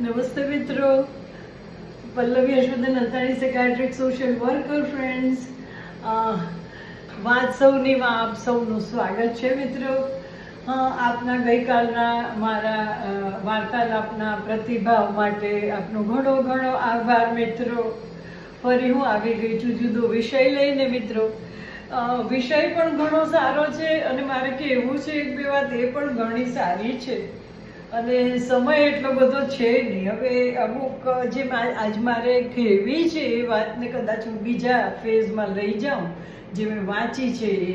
નમસ્તે મિત્રો. Pallavi Harshvardhan Antani secretary social worker friends વાત સૌનીમાં આપ સૌનું સ્વાગત છે મિત્રો. આપના ગઈકાલના મારા વાર્તાલાપના પ્રતિભાવ માટે આપનો ઘણો ઘણો આભાર મિત્રો. ફરી હું આવી ગઈ છું જુદો વિષય લઈને મિત્રો. વિષય પણ ઘણો સારો છે અને મારે કહેવું છે એક બે વાત એ પણ ઘણી સારી છે. અને સમય એટલો બધો છે નહીં. હવે અમુક જે આજ મારે કહેવી છે એ વાતને કદાચ હું બીજા ફેઝમાં લઈ જાઉં, જે મેં વાંચી છે એ.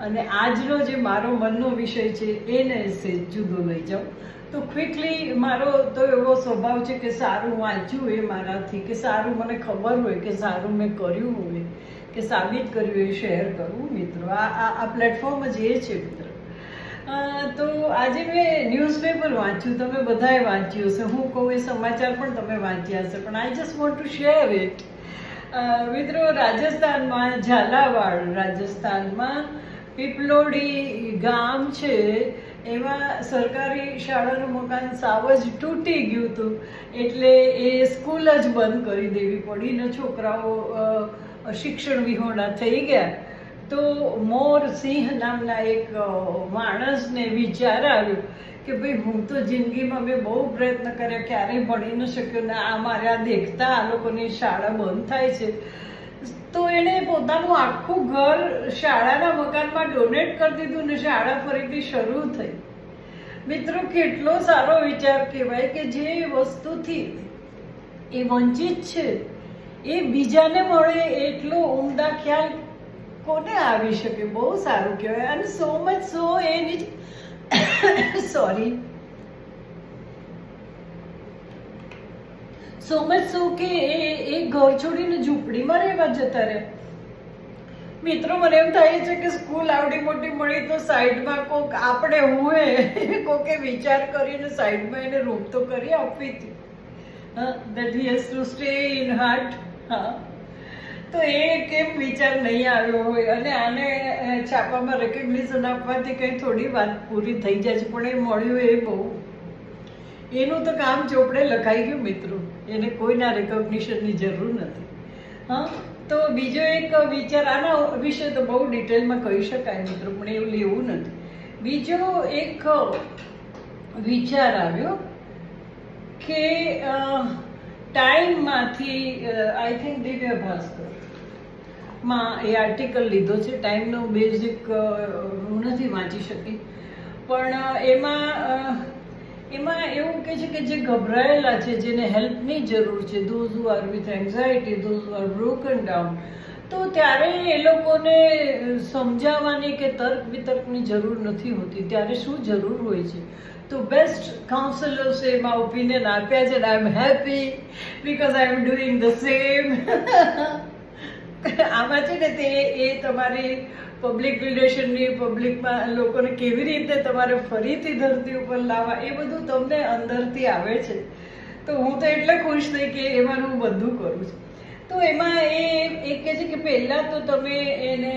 અને આજનો જે મારો મનનો વિષય છે એને સેજ જુદો લઈ જાઉં. તો ક્વિકલી મારો તો એવો સ્વભાવ છે કે સારું વાંચ્યું એ મારાથી, કે સારું મને ખબર હોય, કે સારું મેં કર્યું હોય, કે સાબિત કર્યું એ શેર કરવું મિત્રો, આ આ પ્લેટફોર્મ જ એ છે, મિત્રો. તો આજે મેં ન્યૂઝપેપર વાંચ્યું, તમે બધાએ વાંચ્યું હશે. હું કહું, એ સમાચાર પણ તમે વાંચ્યા હશે. પણ I just want to share it મિત્રો, રાજસ્થાનમાં ઝાલાવાડ, રાજસ્થાનમાં પીપલોડી ગામ છે. એમાં સરકારી શાળાનું મકાન સાવ જ તૂટી ગયું હતું. એટલે એ સ્કૂલ જ બંધ કરી દેવી પડી. ને છોકરાઓ શિક્ષણ વિહોણા થઈ ગયા. તો મોર સિંહ નામના એક માણસને વિચાર આવ્યો કે ભાઈ હું તો જિંદગીમાં મેં બહુ પ્રયત્ન કર્યા, ક્યારેય ભણી ન શક્યો ને આ મારે આ દેખતા આ લોકોની શાળા બંધ થાય છે. તો એણે પોતાનું આખું ઘર શાળાના મકાનમાં ડોનેટ કરી દીધું ને શાળા ફરીથી શરૂ થઈ. મિત્રો, કેટલો સારો વિચાર કહેવાય કે જે વસ્તુથી એ વંચિત છે, એ બીજાને મળે એટલો ઉમદા ખ્યાલ કોને આવી શકે? બહુ સારું કહેવાય. અને so much so any sorry so much so કે એ એ ઘર છોડીને ઝૂંપડીમાં રહેવા જતા રહે. મિત્રો, મને એમ થાય છે કે સ્કૂલ આવડી મોટી મળી તો સાઈડમાં કોક આપણે હું કોકે વિચાર કરીને સાઈડમાં એને રૂમ તો કરી આપવી હતી. That he has to stay in heart હા. તો એ કેમ વિચાર નહીં આવ્યો હોય? અને આને છાપામાં રેકગ્નિશન આપવાથી કંઈ થોડી વાત પૂરી થઈ જાય છે, પણ એ મળ્યું એ બહુ. એનું તો કામ ચોપડે લખાઈ ગયું, મિત્રો. એને કોઈના રેકોગ્નિશનની જરૂર નથી. હા? તો બીજો એક વિચાર, આના વિશે તો બહુ ડિટેલમાં કહી શકાય, મિત્રો, પણ એવું લેવું નથી. બીજો એક વિચાર આવ્યો કે ટાઈમમાંથી આઈ થિંક દિવ્ય ભાસ્કરમાં એ આર્ટિકલ લીધો છે. ટાઈમનો બેઝિક હું નથી વાંચી શકી. પણ એમાં એમાં એવું કહે છે કે જે ગભરાયેલા છે, જેને હેલ્પની જરૂર છે those who are with anxiety those who are broken down તો ત્યારે એ લોકોને સમજાવવાની કે તર્ક વિતર્કની જરૂર નથી હોતી. ત્યારે શું જરૂર હોય છે? તો બેસ્ટ કાઉન્સલર્સે એમાં ઓપિનિયન આપ્યા છે I am happy because I am doing the same આમાં છે ને તે એ તમારી પબ્લિક રિલેશનની પબ્લિકમાં લોકોને કેવી રીતે તમારે ફરીથી ધરતી ઉપર લાવવા, એ બધું તમને અંદરથી આવે છે. તો હું તો એટલે ખુશ થઈ કે એમાં હું બધું કરું છું. તો એમાં એ એ કહે છે કે પહેલાં તો તમે એને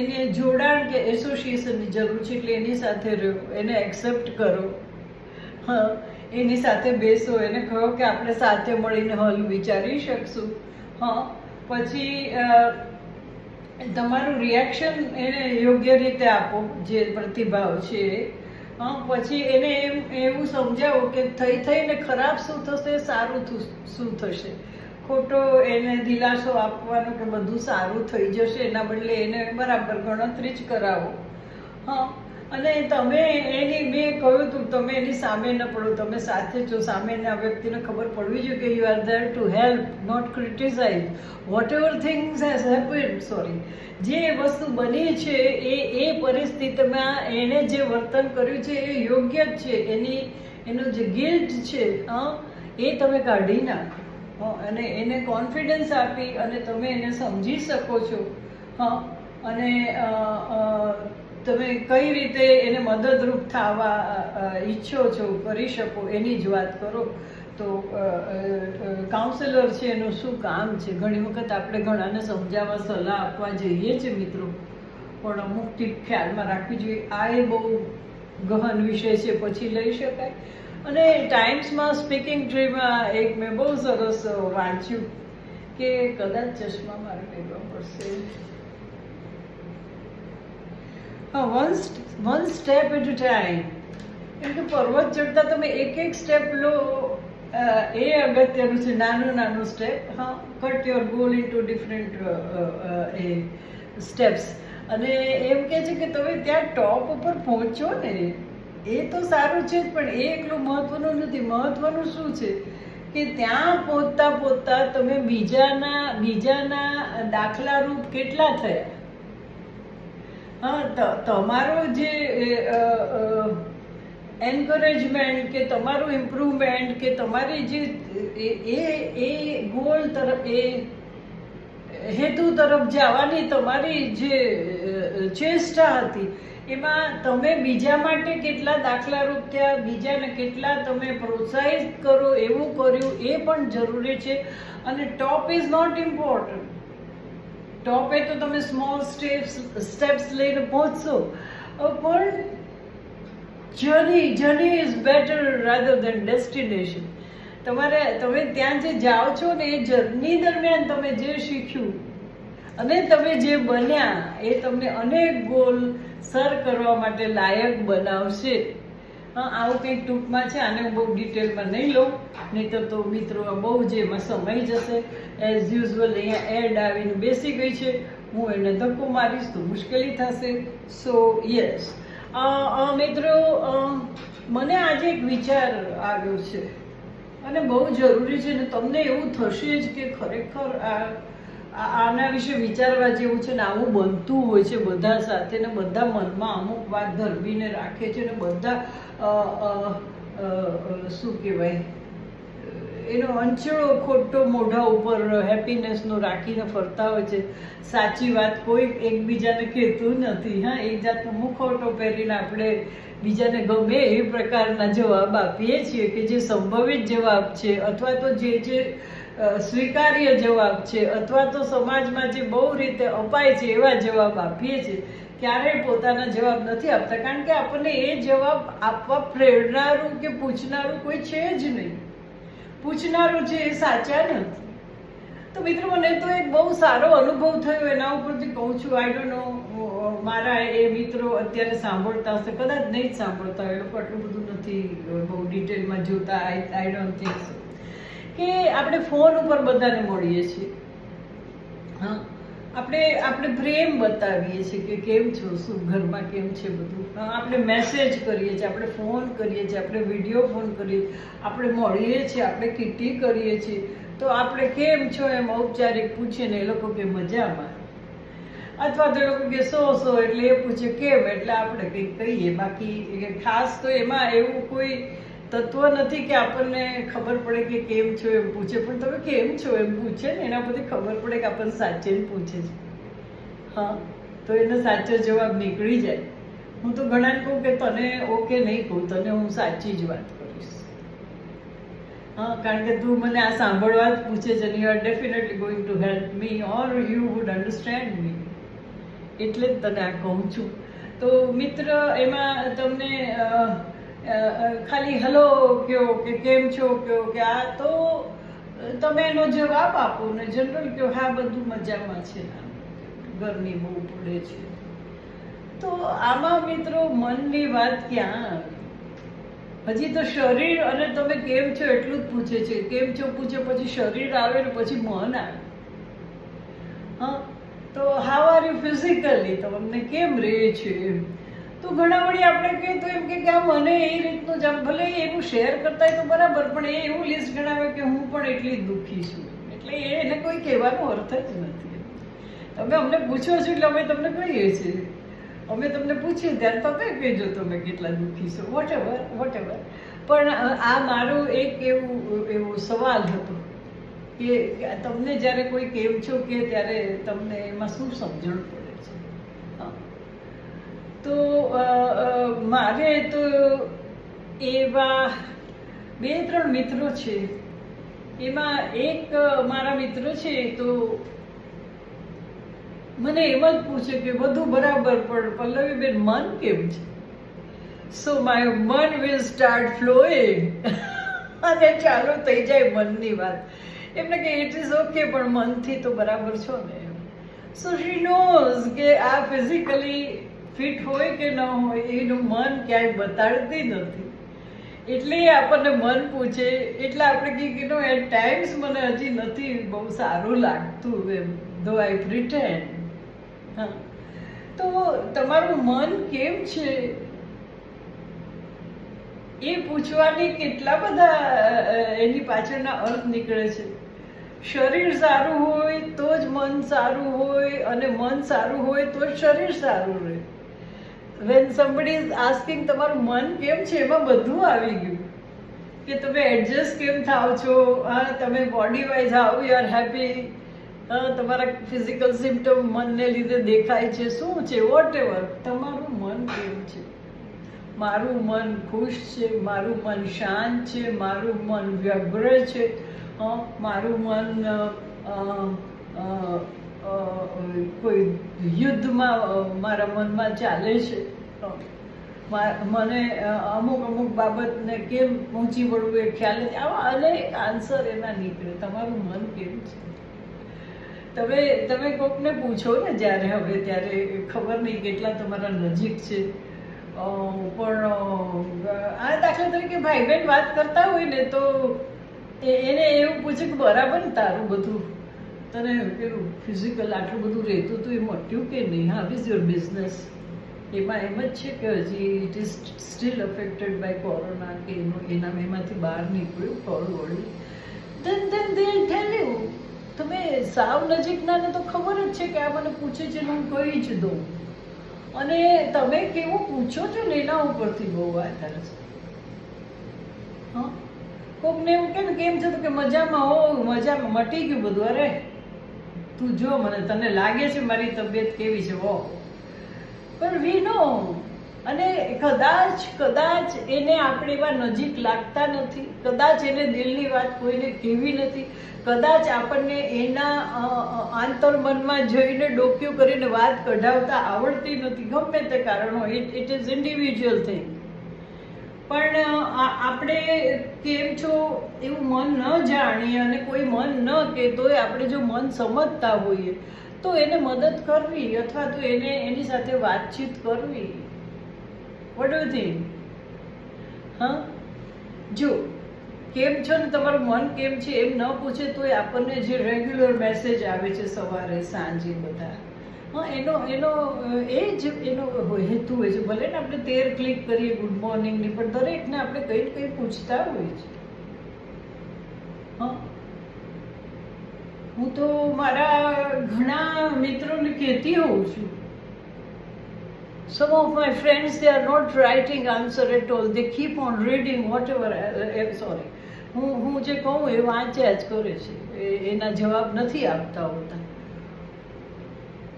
એને જોડાણ કે એસોસિએશનની જરૂર છે એટલે એની સાથે રહો, એને એક્સેપ્ટ કરો. હા, એની સાથે બેસો, એને કહો કે આપણે સાથે મળીને હલ વિચારી શકશું. હા, પછી તમારું રિએક્શન એને યોગ્ય રીતે આપો, જે પ્રતિભાવ છે. હા, પછી એને એમ, એવું સમજાવો કે થઈ થઈને ખરાબ શું થશે, સારું શું થશે. ખોટો એને દિલાસો આપવાનો કે બધું સારું થઈ જશે, એના બદલે એને બરાબર ગણતરી જ કરાવો. હા, અને તમે એની મેં કહ્યું હતું તમે એની સામે ન પડો, તમે સાથે છો સામેના વ્યક્તિને ખબર પડવી જોઈએ કે you are there to help not criticize whatever things has happen sorry જે વસ્તુ બની છે, એ એ પરિસ્થિતિમાં એણે જે વર્તન કર્યું છે, એ યોગ્ય જ છે. એની, એનો જે ગિલ્ટ છે, હા, એ તમે કાઢી નાખો. અને એને કોન્ફિડન્સ આપી અને તમે એને સમજી શકો છો. હા, અને તમે કઈ રીતે એને મદદરૂપ થવા ઈચ્છો છો, કરી શકો, એની જ વાત કરો. તો કાઉન્સેલર છે, એનું શું કામ છે? ઘણી વખત આપણે ઘણાને સમજાવવા સલાહ આપવા જઈએ છીએ મિત્રો. પણ અમુક ટીપ ખ્યાલમાં રાખવી જોઈએ. આ એ બહુ ગહન વિષય છે, પછી લઈ શકાય. અને ટાઈમ્સમાં સ્પીકિંગ ટ્રીમાં એક મેં બહુ સરસ વાંચ્યું કે કદાચ ચશ્મા મારે પહેરવા પડશે. હા one one step at a time કેમ કે પર્વત ચડતા તમે એક એક સ્ટેપ લો એ અગત્યનું છે, નાનું નાનું સ્ટેપ હા cut your goal into different a steps અને એમ કે છે કે તમે ત્યાં ટોપ ઉપર પહોંચો ને એ તો સારું છે જ, પણ એ એકલું મહત્વનું નથી. મહત્વનું શું છે? કે ત્યાં પહોંચતા પહોંચતા તમે બીજાના બીજાના દાખલારૂપ કેટલા થયા? હા તમારો જે એન્કરેજમેન્ટ કે તમારું ઇમ્પ્રુવમેન્ટ કે તમારી જે, એ એ ગોલ તરફ, એ હેતુ તરફ જવાની તમારી જે ચેષ્ટા હતી એમાં તમે બીજા માટે કેટલા દાખલારૂપ થયા, બીજાને કેટલા તમે પ્રોત્સાહિત કરો, એવું કર્યું, એ પણ જરૂરી છે. અને ટોપ ઇઝ નોટ ઇમ્પોર્ટન્ટ ટોપે તો તમે સ્મોલ સ્ટેપ્સ સ્ટેપ્સ લઈને પહોંચશો. પણ journey journey is better rather than destination તમારે, તમે ત્યાં જે જાઓ છો ને, એ જર્ની દરમિયાન તમે જે શીખ્યું અને તમે જે બન્યા એ તમને અનેક ગોલ સર કરવા માટે લાયક બનાવશે. આવું કંઈક ટૂંકમાં છે, આને હું બહુ ડિટેલમાં નહીં લઉં. નહીં તો મિત્રો બહુ જ સમય જશે. એઝ યુઝવલ અહીંયા એડ આવીને બેસી ગઈ છે. હું એને ધક્કો મારીશ તો મુશ્કેલી થશે. સો યસ મિત્રો મને આજે એક વિચાર આવ્યો છે. અને બહુ જરૂરી છે ને તમને એવું થશે જ કે ખરેખર આ- આના વિશે વિચારવા જેવું છે ને, આવું બનતું હોય છે બધા સાથે ને બધા મનમાં અમુક વાત ધરબીને રાખે છે ને બધા શું કહેવાય, એનો અંચળો ખોટો મોઢા ઉપર હેપીનેસનો રાખીને ફરતા હોય છે. સાચી વાત કોઈ એકબીજાને કહેતું નથી. હા, એક જાતનો મુખોટો પહેરીને આપણે બીજાને ગમે એ પ્રકારના જવાબ આપીએ છીએ કે જે સંભવિત જવાબ છે. અથવા તો જે જે સ્વીકાર્ય જવાબ છે અથવા તો સમાજમાં જે બહુ રીતે અપાય છે એવા જવાબ આપીએ છીએ. ક્યારેય પોતાના જવાબ નથી આપતા. કારણ કે આપણને એ જવાબ આપવા પ્રેરણારું કે પૂછનારું કોઈ છે જ નહીં. પૂછનારું છે એ સાચા નથી. તો મિત્રો, મને તો એક બહુ સારો અનુભવ થયો. એના ઉપરથી કહું છું આઈ ડોન્ટ નો મારા એ મિત્રો અત્યારે સાંભળતા હશે. કદાચ નહીં જ સાંભળતા. એ લોકો આટલું બધું નથી બહુ ડિટેલમાં જોતા. આઈ આઈ ડોન્ટ થિંક સો કે આપણે ફોન ઉપર બધાને મળીએ છીએ. હા. આપણે આપણે પ્રેમ બતાવીએ છીએ કે કેમ છો શું ઘરમાં કેમ છે બધું? હા, આપણે મેસેજ કરીએ છીએ આપણે ફોન કરીએ છીએ આપણે વીડિયો ફોન કરીએ આપણે મળીએ છીએ આપણે કિટી કરીએ છીએ. તો આપણે કેમ છો એમ ઔપચારિક પૂછીએ ને એ લોકો કે મજામાં. અથવા તો એ લોકો કે સો સો એટલે એ પૂછે કેમ? એટલે આપણે કંઈક કહીએ. બાકી ખાસ તો એમાં એવું કોઈ તત્વ નથી કે આપણને ખબર પડે કે કેમ છો એમ પૂછે. પણ તમે કેમ છો એમ પૂછે ને એના પરથી ખબર પડે કે આપણને સાચે જ પૂછે છે. હા, તો એનો સાચો જવાબ નીકળી જાય. હું તો ઘણાને કહું કે તને ઓકે નહીં કહું, તને હું સાચી જ વાત કરીશ. હા, કારણ કે તું મને આ સાંભળવા જ પૂછે છે you are definitely going to help me or you would understand me એટલે જ તને આ કહું છું. તો મિત્ર, એમાં તમને ખાલી હલો કયો કે કેમ છો કયો કે આ તો તમે એનો જવાબ આપો ને જનરલ કયો, હા, બધું મજામાં છે. ગરમી બહુ પડે છે. તો આમાં મિત્રો મનની વાત ક્યાં? આવી હજી તો શરીર અને તમે કેમ છો એટલું જ પૂછે છે. કેમ છો પૂછે પછી શરીર આવે ને પછી મન આવે. હા, તો હાવ આર યુ ફિઝિકલી તમને કેમ રહે છે? એમ. તો ઘણા વળી આપણે કહીએ તો એમ કે આ મને એ રીતનું જ ભલે એનું શેર કરતા તો બરાબર, પણ એ એવું લિસ્ટ ગણાવે કે હું પણ એટલી દુઃખી છું. એટલે એને કોઈ કહેવાનો અર્થ જ નથી. તમે અમને પૂછો છો એટલે અમે તમને કહીએ છીએ. અમે તમને પૂછીએ ત્યારે તમે કહેજો તમે કેટલા દુઃખી છો. વોટ એવર વોટ એવર પણ આ મારો એક એવું, એવો સવાલ હતો કે તમને જ્યારે કોઈ કેમ છો કે ત્યારે તમને એમાં શું સમજણ પડે. તો મારે તો એવા બે, ત્રણ મિત્રો છે. એમાં એક મારા મિત્ર છે તો મને એમ જ પૂછે કે બધું બરાબર પણ પલ્લવીબેન મન કેમ છે? So my mann will start flowing અને ચાલુ થઈ જાય મનની વાત. એમને કે ઇટ ઇઝ ઓકે પણ મનથી તો બરાબર છો ને? સો શી નોઝ કે આ ફિઝિકલી ફિટ હોય કે ન હોય, એનું મન ક્યાંય બતાડતી નથી. એટલે આપણને મન પૂછે, એટલે આપણે કહીએ કે નો એટ ટાઈમ્સ મને હજી નથી બહુ સારું લાગતું એમ ધો આઈ પ્રિટેન્ડ હા. તો તમારું મન કેમ છે? એ પૂછવાની કેટલા બધા એની પાછળના અર્થ નીકળે છે. શરીર સારું હોય તો જ મન સારું હોય, અને મન સારું હોય તો જ શરીર સારું રહે. વેન સમબડી ઇઝ આસ્કિંગ તમારું મન કેમ છે? એમાં બધું આવી ગયું. કે તમે એડજસ્ટ કેમ થાવ છો? હા, તમે body wise how you are happy તમારા ફિઝિકલ સિમ્ટમ મનને લીધે દેખાય છે. શું છે? વોટ એવર તમારું મન કેમ છે? મારું મન ખુશ છે? મારું મન શાંત છે? મારું મન વ્યગ્ર છે? મારું મન કોઈ યુદ્ધમાં મારા મનમાં ચાલે છે? મને અમુક અમુક બાબતને કેમ પહોંચી વળવું એ ખ્યાલ નથી. આવા અનેક આન્સર એના નીકળે. તમારું મન કેમ છે? તમે તમે કોકને પૂછો ને જ્યારે હવે, ત્યારે ખબર નહીં કેટલા તમારા નજીક છે. પણ આ દાખલા તરીકે ભાઈ બહેન વાત કરતા હોય ને તો એને એવું પૂછે કે બરાબર ને તારું બધું? તને પેલું ફિઝિકલ આટલું બધું રહેતું હતું એ મટ્યું કે નહીં? હા વિઝ યોર બિઝનેસ એમાં એમ જ છે કે હજી it is still affected by corona કે એનું, એના, એમાંથી બહાર નીકળ્યું, ફળ વળ્યું. ધેન ધેન દે ટેલ તમે સાવ નજીકનાને તો ખબર જ છે કે આ મને પૂછે છે હું કહી જ દઉં. અને તમે કેવું પૂછો છો ને એના ઉપરથી બહુ આધાર છે. હા? કોકને એવું કે કેમ છે તો કે મજામાં હો મજામાં મટી ગયું બધું, અરે. તું જો, મને તને લાગે છે મારી તબિયત કેવી છે વો પણ વી નો અને કદાચ કદાચ એને આપણે એવા નજીક લાગતા નથી. કદાચ એને દિલની વાત કોઈને કહેવી નથી. કદાચ આપણને એના આંતરમનમાં જઈને ડોક્યુ કરીને વાત કઢાવતા આવડતી નથી. ગમે તે કારણ હોય it it is individual thing પણ આપણે કેમ છો એવું મન ન જાણીએ અને કોઈ મન ન કે તોય આપણે જો મન સમજતા હોઈએ, તો એને મદદ કરવી અથવા તો એને એની સાથે વાતચીત કરવી. વોટ થિંક હા? જો, કેમ છો ને તમારું મન કેમ છે એમ ન પૂછે તોય આપણને જે રેગ્યુલર મેસેજ આવે છે સવારે, સાંજે બધા. હા એનો એનો એ જ એનો હેતુ હોય છે. ભલે ને આપણે તેર ક્લિક કરીએ ગુડ મોર્નિંગની પણ દરેકને આપણે કંઈ કંઈ પૂછતા હોય છે. હા. હું તો મારા ઘણા મિત્રોને કહેતી હોઉં છું. Some of my friends they are not writing answer at all. They keep on reading whatever uh, uh, sorry. હું હું જે કહું એ વાંચ્યા જ કરે છે. એના જવાબ નથી આપતા હોતા.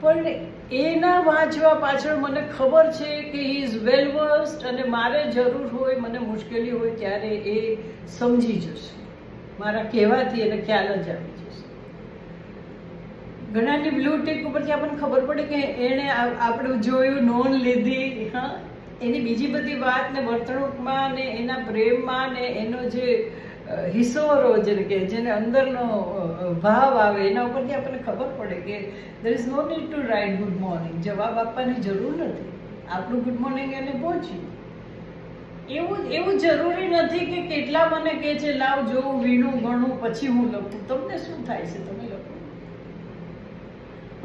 પણ એના વાંચવા પાછળ મને ખબર છે કે હી ઇઝ વેલ વર્સ્ડ અને મારે જરૂર હોય, મને મુશ્કેલી હોય ત્યારે એ સમજી જશે. મારા કહેવાથી એને ખ્યાલ જ આવી જશે. ઘણાની બ્લુ ટેક ઉપરથી આપણને ખબર પડે કે એણે આપણું જોયું, નોંધ લીધી, હા. એની બીજી બધી વાત ને વર્તણૂકમાં ને એના પ્રેમમાં ને એનો જે અ, હિસ્સોરો જેને કે જેને અંદરનો ભાવ આવે એના ઉપરથી આપણને ખબર પડે કે there is no need to write good morning જવાબ આપવાની જરૂર નથી. આપણું ગુડ મોર્નિંગ એને પહોંચ્યું. એવું એવું જરૂરી નથી કે કેટલા મને કહે છે લાવ જોવું વીણું ગણું પછી હું લખું. તમને શું થાય છે? તમે લખો.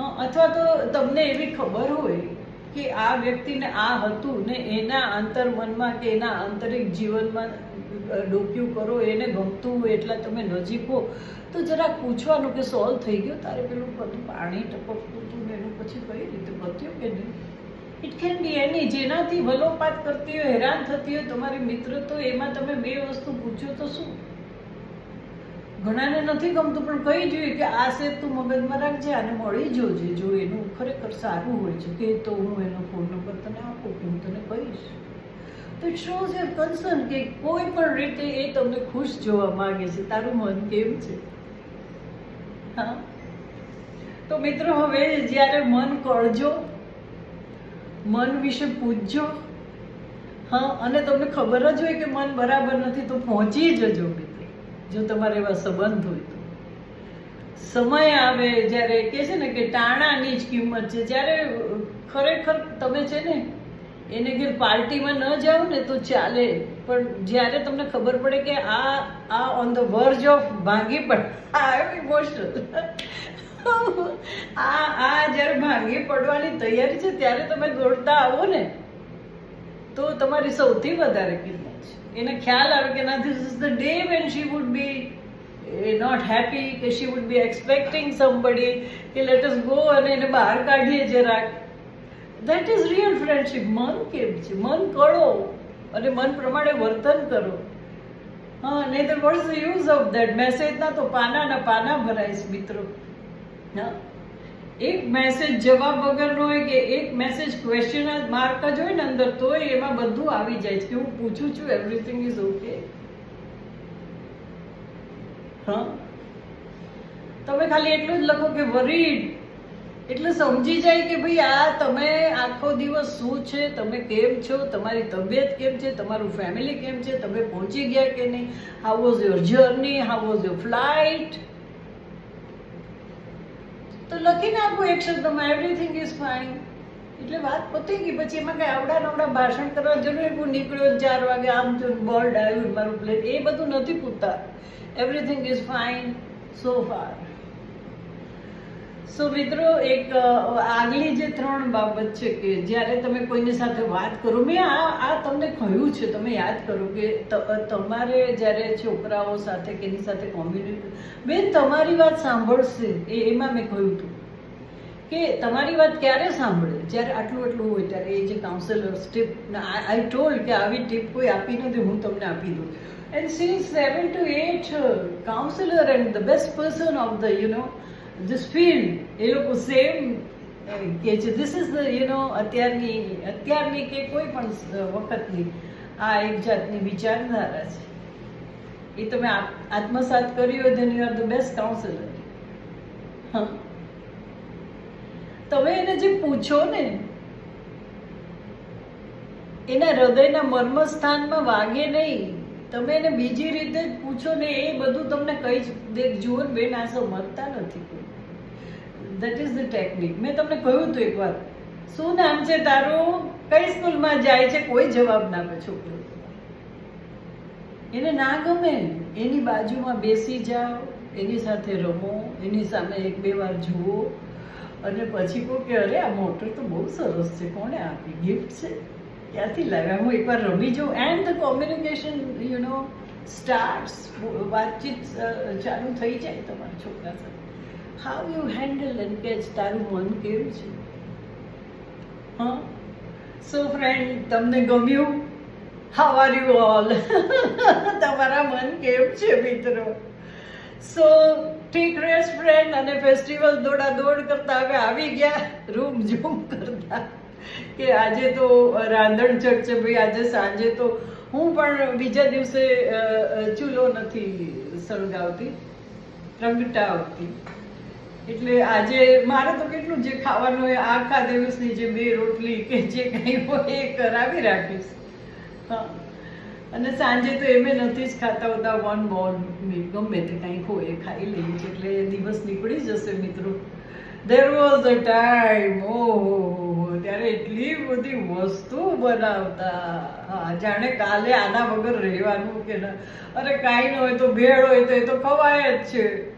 અથવા તો તમને એવી ખબર હોય કે આ વ્યક્તિને આ હતું ને એના અંતર્મનમાં કે એના આંતરિક જીવનમાં ડોક્યું કરો, એને ગમતું હોય એટલા તમે નજીક હો, તો જરાક પૂછવાનું કે સોલ્વ થઈ ગયું? તારે પેલું બધું પાણી ટપકતું હતું ને એનું પછી કઈ રીતે? પત્યું કે નહીં? ઇટ કેન બી એની જેનાથી વલોપાત કરતી હોય, હેરાન થતી હોય, તમારી મિત્ર તો એમાં તમે બે વસ્તુ પૂછો તો શું? ઘણાને નથી ગમતું, પણ કહી જોઈએ કે આ સેબ તું મગજમાં રાખજે અને મળી જોજે, જો એનું ખરેખર સારું હોય છે, કે તો હું એનો ફોન નંબર તને આપું કે હું તને કહીશ. તો ઇટ શોઝ યર કન્સર્ન કે કોઈ પણ રીતે એ તમને ખુશ જોવા માંગે છે? તારું મન કેમ છે? હા? તો મિત્રો, હવે જ્યારે મન કળજો મન વિશે પૂછજો, હા, અને તમને ખબર જ હોય કે મન બરાબર નથી, તો પહોંચી જજો મિત્રો, જો તમારે એવા સંબંધ હોય તો. સમય આવે જ્યારે કે છે ને કે ટાણાની જ કિંમત છે. જ્યારે ખરેખર તમે છે ને એને ઘેર પાર્ટીમાં ન જાઓ ને તો ચાલે. પણ જ્યારે તમને ખબર પડે કે આ આ ઓન ધ વર્જ ઓફ ભાંગી પડ, આ ઇમોશનલ આ આ જ્યારે ભાંગી પડવાની તૈયારી છે, ત્યારે તમે દોડતા આવો ને, તો તમારી સૌથી વધારે કિંમત છે. એને ખ્યાલ આવે કે ના this is the day when she would be not happy કે she would be expecting somebody કે લેટ અસ ગો અને એને બહાર કાઢીએ જરાક. દેટ ઇઝ રિયલ ફ્રેન્ડશીપ મન કેમ છે? મન કળો અને મન પ્રમાણે વર્તન કરો. હા નહીં તો what's the use of that મેસેજના તો પાનાના પાના ભરાય છે મિત્રો. હા? એક મેસેજ જવાબ વગરનો હોય કે એક મેસેજ ક્વેશ્ચન માર્ક જ હોય ને અંદર, તોય એમાં બધું આવી જાય છે કે હું પૂછું છું એવરીથિંગ ઇઝ ઓકે હા? તમે ખાલી એટલું જ લખો કે વરીડ. એટલે સમજી જાય કે ભાઈ આ તમે આખો દિવસ શું છે, તમે કેમ છો, તમારી તબિયત કેમ છે, તમારું ફેમિલી કેમ છે, તમે પહોંચી ગયા કે નહીં? How was your journey how was your flight તો લખીને આપો એક શબ્દમાં એવરીથિંગ ઇઝ ફાઇન એટલે વાત પતી ગઈ. પછી એમાં કઈ આવડા નવડા ભાષણ કરવા જરૂર હું નીકળ્યો ચાર વાગે આમ થયું બર્ડ આવ્યું મારું પ્લેન એ બધું નથી પૂછતા everything is fine so far so મિત્રો, એક આગલી જે ત્રણ બાબત છે કે જ્યારે તમે કોઈની સાથે વાત કરો, મેં આ આ તમને કહ્યું છે, તમે યાદ કરો કે તમારે જ્યારે છોકરાઓ સાથે કે એની સાથે કોમ્યુનિકેટ બેન, તમારી વાત સાંભળશે. એ, એમાં મેં કહ્યું હતું કે તમારી વાત ક્યારે સાંભળે? જ્યારે આટલું આટલું હોય, ત્યારે એ જે કાઉન્સેલર ટીપ આઈ ટોલ્ડ કે આવી ટીપ કોઈ આપી નથી, હું તમને આપી દઉં. And since seven to eight counsellor and the best person of the you know this field, એ લોકો સેમ કે છે this is the you know અત્યારની અત્યારની કે કોઈ પણ વખતની આ એક જાતની વિચારધારા છે. એ તમે આત- આત્મસાત કર્યું then you are the best counselor. તમે એને જે પૂછો ને, એના હૃદયના મર્મસ્થાનમાં વાગે નહીં. તમે એને બીજી રીતે જ પૂછો ને, એ બધું તમને કઈ જ જુઓ બેન, આ સમજતા નથી દેટ ઇઝ ધ ટેકનિક મેં તમને કહ્યું હતું એકવાર, શું નામ છે તારું? કઈ સ્કૂલમાં જાય છે? કોઈ જવાબ ના આપે છોકરો. એને ના ગમે. એની બાજુમાં બેસી જાઓ, એની સાથે રમો, એની સામે એક બે વાર જુઓ. અને પછી કહો કે, અરે, આ મોટર તો બહુ સરસ છે. કોણે આપી? ગિફ્ટ છે? ક્યાંથી લાવ્યા? હું એકવાર રમી જાઉં. And the communication you know start વાતચીત ચાલુ થઈ જાય તમારા છોકરા સાથે. How you handle and catch તારું મન કેવું છે હા સો ફ્રેન્ડ તમને ગમ્યું? હાવ આર યુ ઓલ તમારા મન કેવું છે, મિત્રો? સો ઠીક રેસ ફ્રેન્ડ અને ફેસ્ટિવલ દોડા દોડ કરતા હવે આવી ગયા. રૂમ ઝૂમ કરતા. કે આજે તો રાંધણ ચક છે ભાઈ, આજે સાંજે તો હું પણ બીજા દિવસે ચૂલો નથી સળગાવતી પ્રગટાવતી એટલે આજે મારે તો કેટલું જે ખાવાનું હોય આખા દિવસની જે બે રોટલી કે જે કંઈ હોય એ કરાવી રાખીશ. અને સાંજે તો એમે નથી જ ખાતા હોતા વન બોલ મીટ ગમે તે કંઈક હોય એ ખાઈ લઈએ. છીએ એટલે દિવસ નીકળી જશે મિત્રો. દેર વોઝ અ ટાઈમ ઓહો, ત્યારે એટલી બધી વસ્તુ બનાવતા. હા, જાણે કાલે આના વગર રહેવાનું કે ના. અરે કાંઈ ન હોય તો ભેળ હોય તો એ તો ખવાય જ છે.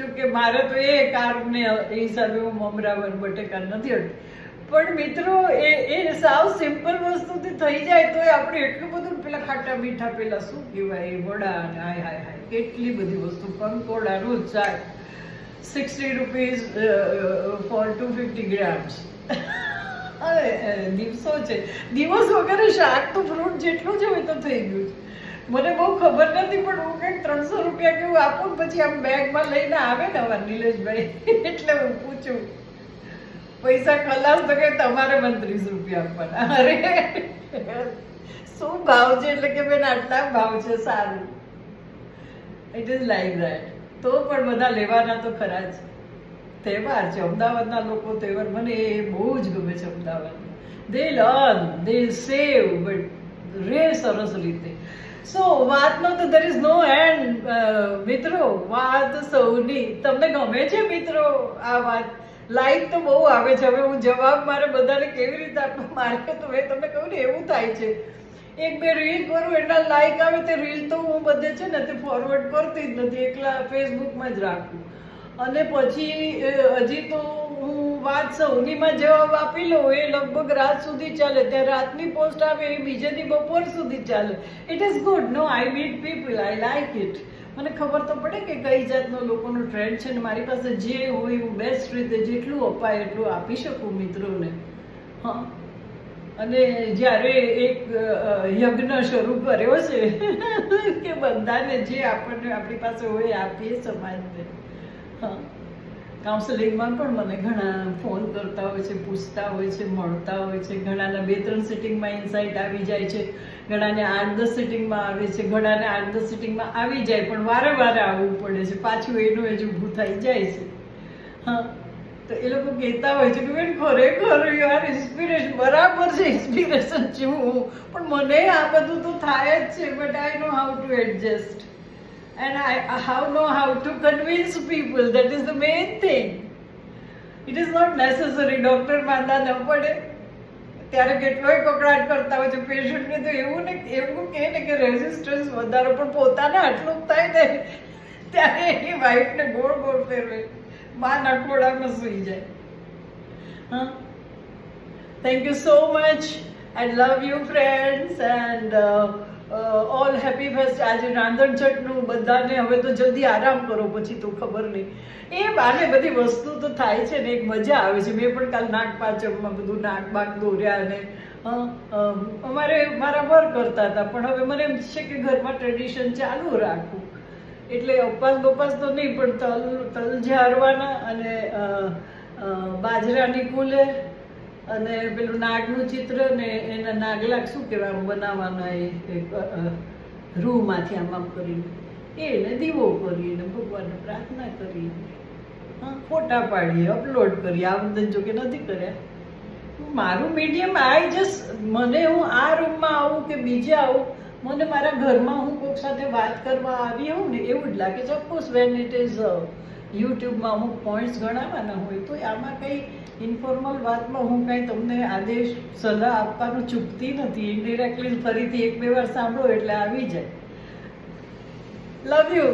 જો કે મારે તો એ કારને હિસાબે હું મમરા બટેકા નથી હટતી પણ મિત્રો, એ એ સાવ સિમ્પલ વસ્તુથી થઈ જાય તો આપણે એટલું બધું પેલા ખાટા મીઠા પેલા શું કહેવાય, એ વડા અને હાય હાય હાય, કેટલી બધી વસ્તુ. કંકોડા રોજ શાક sixty rupees for two fifty grams દિવસો છે. દિવસ વગેરે શાક તો ફ્રૂટ જેટલું જ હોય તો થઈ ગયું છે. મને બહુ ખબર નથી, પણ હું કંઈક ત્રણસો રૂપિયા કેવું આપું પછી આમ બેગમાં લઈને આવે ને અમારા નિલેશભાઈ, એટલે હું પૂછું. પૈસા ખલાસ તો કે તમારે મને ત્રીસ રૂપિયા આપવાના. અરે, શું ભાવ છે? એટલે કે બેન, આટલા ભાવ છે, સારું. ઇટ ઇઝ લાઈક દેટ તો પણ બધા લેવાના તો ખરા જ. તહેવાર છે, અમદાવાદના લોકો તહેવાર મને એ બહુ જ ગમે છે Ahmedabad they learn they save but રે સરસ રીતે. સો વાતનો તો there ઇઝ નો એન્ડ મિત્રો. વાત સૌની. તમને ગમે છે મિત્રો આ વાત? લાઈક તો બહુ આવે છે. હવે હું જવાબ મારે બધાને કેવી રીતે આપવું? મારે તો મેં તમને કહ્યું ને, એવું થાય છે. એક બે રીલ કરું એટલા લાઈક આવે તે રીલ તો હું બધે છે ને તે ફોરવર્ડ કરતી જ નથી. એકલા ફેસબુકમાં જ રાખું. અને પછી હજી તો વાત સૌનીમાં જવાબ આપી લઉં, એ લગભગ રાત સુધી ચાલે. ત્યાં રાતની પોસ્ટ આવે, એ બીજેથી બપોર સુધી ચાલે. It is good no I meet people I like it મને ખબર તો પડે કે કઈ જાતનો લોકોનો ટ્રેન્ડ છે ને મારી પાસે જે હોય હું બેસ્ટ રીતે જેટલું અપાય એટલું આપી શકું મિત્રોને. હા. અને જ્યારે એક યજ્ઞ શરૂ કર્યો છે, કે બધાને જે આપણને આપણી પાસે હોય આપીએ સમાજને. હા. કાઉન્સેલિંગમાં પણ મને ઘણા ફોન કરતા હોય છે, પૂછતા હોય છે, મળતા હોય છે. ઘણાના બે, ત્રણ સિટિંગમાં ઇન્સાઇટ આવી જાય છે. ઘણાને આઠ, દસ સિટિંગમાં આવે છે. ઘણાને આઠ, દસ સિટિંગમાં આવી જાય, પણ વારે વારે આવવું પડે છે. પાછું એનું એ જ ઊભું થઈ જાય છે. હા, તો એ લોકો કહેતા હોય છે કે, બેન, ખરેખર યાર ઇન્સ્પિરેશન બરાબર છે ઇન્સ્પિરેશન છું પણ મને આ બધું તો થાય જ છે but I know how to adjust and I, I how know how to convince people. That is the main thing. It is not necessary. Doctor માંદા ન પડે ત્યારે કેટલોય કકડાટ કરતા હોય છે પેશન્ટને તો એવું ને એવું કહે ને કે રેઝિસ્ટન્સ વધારો પણ પોતાને આટલું જ થાય ને ત્યારે એની વાઈફને ગોળ ગોળ ફેરવે માં નટકોડામાં સૂઈ જાય હા Thank you so much. I love you, friends, and uh, happy fest આજે રાંધણ છઠનું બધાને હવે તો જલ્દી આરામ કરો પછી તો ખબર નહીં. એ બાને બધી વસ્તુ તો થાય છે ને એક મજા આવે છે. મેં પણ કાલ નાક પાચમમાં બધું નાક બાક દોર્યા અને અમારે મારા વર કરતા હતા પણ હવે મને એમ છે કે ઘરમાં ટ્રેડિશન ચાલુ રાખવું. એટલે ઉપવાસ બપાસ તો નહીં પણ તલ તલ ઝારવાના અને બાજરાની કુલે અને પેલું નાગનું ચિત્ર ને એના નાગલાક શું કહેવાય બનાવવાના એ રૂમાંથી આમ આમ કરીને. એને દીવો કરીને ભગવાનને પ્રાર્થના કરીને હા, ફોટા પાડીએ, અપલોડ કરીએ આ બધા જોકે નથી કર્યા. મારું મીડિયમ, આઈ જસ્ટ, મને હું આ રૂમમાં આવું કે બીજે આવું, મને મારા ઘરમાં હું કોઈક સાથે વાત કરવા આવી હોઉં ને એવું જ લાગે છે. ઓફકોર્સ વેન ઇટ ઇઝ યુટ્યુબમાં અમુક પોઈન્ટ્સ ગણાવવાના હોય, તો આમાં કંઈ ઇન્ફોર્મલ વાતમાં હું કાંઈ તમને આદેશ, સલાહ આપવાનું ચૂકતી નથી. ઇન્ડિરેક્ટલી ફરીથી એક બે વાર સાંભળો એટલે આવી જાય. Love you